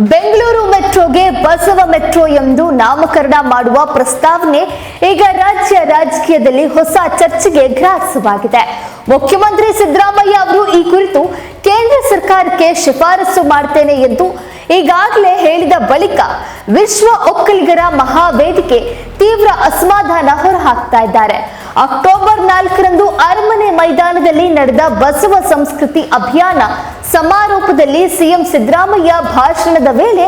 Bengaluru ಮೆಟ್ರೋಗೆ Basava metro ಎಂದು ನಾಮಕರಣ ಮಾಡುವ ಪ್ರಸ್ತಾವನೆ ಈಗ ರಾಜ್ಯ ರಾಜಕೀಯದಲ್ಲಿ ಹೊಸ ಚರ್ಚೆಗೆ ಗ್ರಾಸವಾಗಿದೆ. ಮುಖ್ಯಮಂತ್ರಿ ಸಿದ್ದರಾಮಯ್ಯ ಅವರು ಈ ಕುರಿತು ಕೇಂದ್ರ ಸರ್ಕಾರಕ್ಕೆ ಶಿಫಾರಸು ಮಾಡ್ತೇನೆ ಎಂದು ಈಗಾಗಲೇ ಹೇಳಿದ ಬಳಿಕ ವಿಶ್ವ ಒಕ್ಕಲಿಗರ ಮಹಾವೇದಿಕೆ ತೀವ್ರ ಅಸಮಾಧಾನ ಹೊರಹಾಕ್ತಾ ಇದ್ದಾರೆ. ಅಕ್ಟೋಬರ್ ನಾಲ್ಕರಂದು ಅರಮನೆ ಮೈದಾನದಲ್ಲಿ ನಡೆದ ಬಸವ ಸಂಸ್ಕೃತಿ ಅಭಿಯಾನ ಸಮಾರೋಪದಲ್ಲಿ ಸಿಎಂ ಸಿದ್ದರಾಮಯ್ಯ ಭಾಷಣದ ವೇಳೆ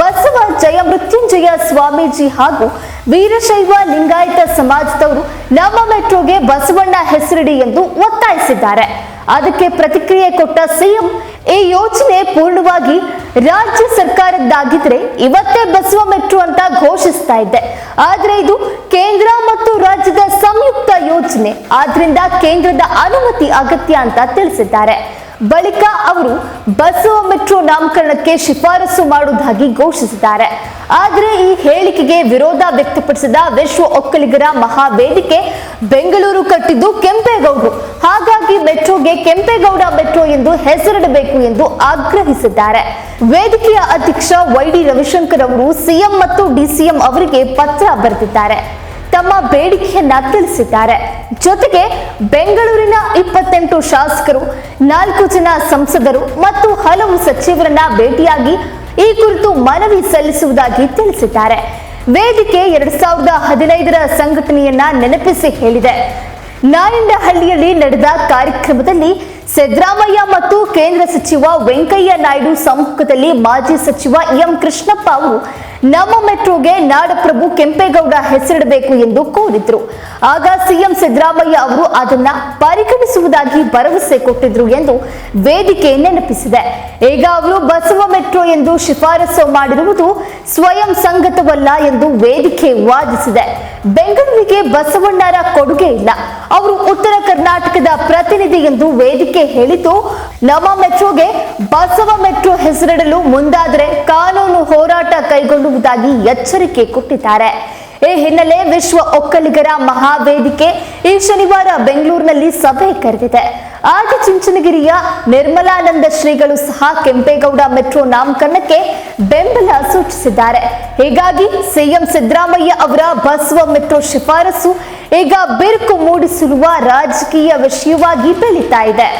ಬಸವ ಜಯ ಮೃತ್ಯುಂಜಯ ಸ್ವಾಮೀಜಿ ಹಾಗೂ ವೀರಶೈವ ಲಿಂಗಾಯತ ಸಮಾಜದವರು ನಮ್ಮ ಮೆಟ್ರೋಗೆ ಬಸವಣ್ಣ ಹೆಸರಿಡಿ ಎಂದು ಒತ್ತಾಯಿಸಿದ್ದಾರೆ. ಅದಕ್ಕೆ ಪ್ರತಿಕ್ರಿಯೆ ಕೊಟ್ಟ ಸಿಎಂ, ಈ ಯೋಜನೆ ಪೂರ್ಣವಾಗಿ ರಾಜ್ಯ ಸರ್ಕಾರದ್ದಾಗಿದ್ರೆ ಇವತ್ತೇ ಬಸವ ಮೆಟ್ರೋ ಅಂತ ಘೋಷಿಸ್ತಾ ಇದ್ದೆ ಆದ್ರೆ ಇದು ಕೇಂದ್ರ ಮತ್ತು ರಾಜ್ಯದ ಸಂಯುಕ್ತ ಯೋಜನೆ ಆದ್ರಿಂದ ಕೇಂದ್ರದ ಅನುಮತಿ ಅಗತ್ಯ ಅಂತ ತಿಳಿಸಿದ್ದಾರೆ. ಬಳಿಕ ಅವರು ಬಸವ ಮೆಟ್ರೋ ನಾಮಕರಣಕ್ಕೆ ಶಿಫಾರಸು ಮಾಡುವುದಾಗಿ ಘೋಷಿಸಿದ್ದಾರೆ. ಆದರೆ ಈ ಹೇಳಿಕೆಗೆ ವಿರೋಧ ವ್ಯಕ್ತಪಡಿಸಿದ ವಿಶ್ವ ಒಕ್ಕಲಿಗರ ಮಹಾವೇದಿಕೆ ಬೆಂಗಳೂರು ಕಟ್ಟಿದ್ದು ಕೆಂಪೇಗೌಡರು ಹಾಗಾಗಿ ಮೆಟ್ರೋಗೆ ಕೆಂಪೇಗೌಡ ಮೆಟ್ರೋ ಎಂದು ಹೆಸರಿಡಬೇಕು ಎಂದು ಆಗ್ರಹಿಸಿದ್ದಾರೆ. ವೇದಿಕೆಯ ಅಧ್ಯಕ್ಷ ವೈ ಡಿ ರವಿಶಂಕರ್ ಅವರು ಸಿಎಂ ಮತ್ತು ಡಿಸಿಎಂ ಅವರಿಗೆ ಪತ್ರ ಬರೆದಿದ್ದಾರೆ. ತಮ್ಮ ಬೇಡಿಕೆಯನ್ನ ತಿಳಿಸಿದ್ದಾರೆ. ಜೊತೆಗೆ ಬೆಂಗಳೂರಿನ ಇಪ್ಪತ್ತೆಂಟು ಶಾಸಕರು, ನಾಲ್ಕು ಜನ ಸಂಸದರು ಮತ್ತು ಹಲವು ಸಚಿವರನ್ನ ಭೇಟಿಯಾಗಿ ಈ ಕುರಿತು ಮನವಿ ಸಲ್ಲಿಸುವುದಾಗಿ ತಿಳಿಸಿದ್ದಾರೆ. ವೇದಿಕೆ ಎರಡ್ ಸಾವಿರದ ಹದಿನೈದರ ಸಂಘಟನೆಯನ್ನ ನೆನಪಿಸಿ ಹೇಳಿದೆ. ನಾಯಂಡಹಳ್ಳಿಯಲ್ಲಿ ನಡೆದ ಕಾರ್ಯಕ್ರಮದಲ್ಲಿ ಸಿದ್ದರಾಮಯ್ಯ ಮತ್ತು ಕೇಂದ್ರ ಸಚಿವ ವೆಂಕಯ್ಯ ನಾಯ್ಡು ಸಮ್ಮುಖದಲ್ಲಿ ಮಾಜಿ ಸಚಿವ ಎಂ ಕೃಷ್ಣಪ್ಪ ಅವರು ನಮ್ಮ ಮೆಟ್ರೋಗೆ ನಾಡಪ್ರಭು ಕೆಂಪೇಗೌಡ ಹೆಸರಿಡಬೇಕು ಎಂದು ಕೋರಿದ್ರು. ಆಗ ಸಿಎಂ ಸಿದ್ದರಾಮಯ್ಯ ಅವರು ಅದನ್ನ ಪರಿಗಣಿಸುವುದಾಗಿ ಭರವಸೆ ಕೊಟ್ಟಿದ್ರು ಎಂದು ವೇದಿಕೆ ನೆನಪಿಸಿದೆ. ಈಗ ಅವರು ಬಸವ ಮೆಟ್ರೋ ಎಂದು ಶಿಫಾರಸು ಮಾಡಿರುವುದು ಸ್ವಯಂ ಸಂಗತವಲ್ಲ ಎಂದು ವೇದಿಕೆ ವಾದಿಸಿದೆ. ಬೆಂಗಳೂರಿಗೆ ಬಸವಣ್ಣರ ಕೊಡುಗೆ ಇಲ್ಲ. ಅವರು ಉತ್ತರ ಕರ್ನಾಟಕದ ಪ್ರತಿನಿಧಿ ಎಂದು ವೇದಿಕೆ ಹೇಳಿತು. ನಮ್ಮ ಮೆಟ್ರೋಗೆ ಬಸವ ಮೆಟ್ರೋ ಹೆಸರಿಡಲು ಮುಂದಾದರೆ ಕಾನೂನು ಹೋರಾಟ ಕೈಗೊಳ್ಳುವುದಾಗಿ ಎಚ್ಚರಿಕೆ ಕೊಟ್ಟಿದ್ದಾರೆ. ಈ ಹಿನ್ನೆಲೆ ವಿಶ್ವ ಒಕ್ಕಲಿಗರ ಮಹಾವೇದಿಕೆ ಈ ಶನಿವಾರ ಬೆಂಗಳೂರಿನಲ್ಲಿ ಸಭೆ ಕರೆದಿದೆ. ಆದಿಚುಂಚನಗಿರಿಯ ನಿರ್ಮಲಾನಂದ ಶ್ರೀಗಳು ಸಹ ಕೆಂಪೇಗೌಡ ಮೆಟ್ರೋ ನಾಮಕರಣಕ್ಕೆ ಬೆಂಬಲ ಸೂಚಿಸಿದ್ದಾರೆ. ಹೀಗಾಗಿ ಸಿಎಂ ಸಿದ್ದರಾಮಯ್ಯ ಅವರ ಬಸವ ಮೆಟ್ರೋ ಶಿಫಾರಸು ಈಗ ಬಿರುಕು ಮೂಡಿಸಿರುವ ರಾಜಕೀಯ ವಿಷಯವಾಗಿ ಬೆಳೀತಾ ಇದೆ.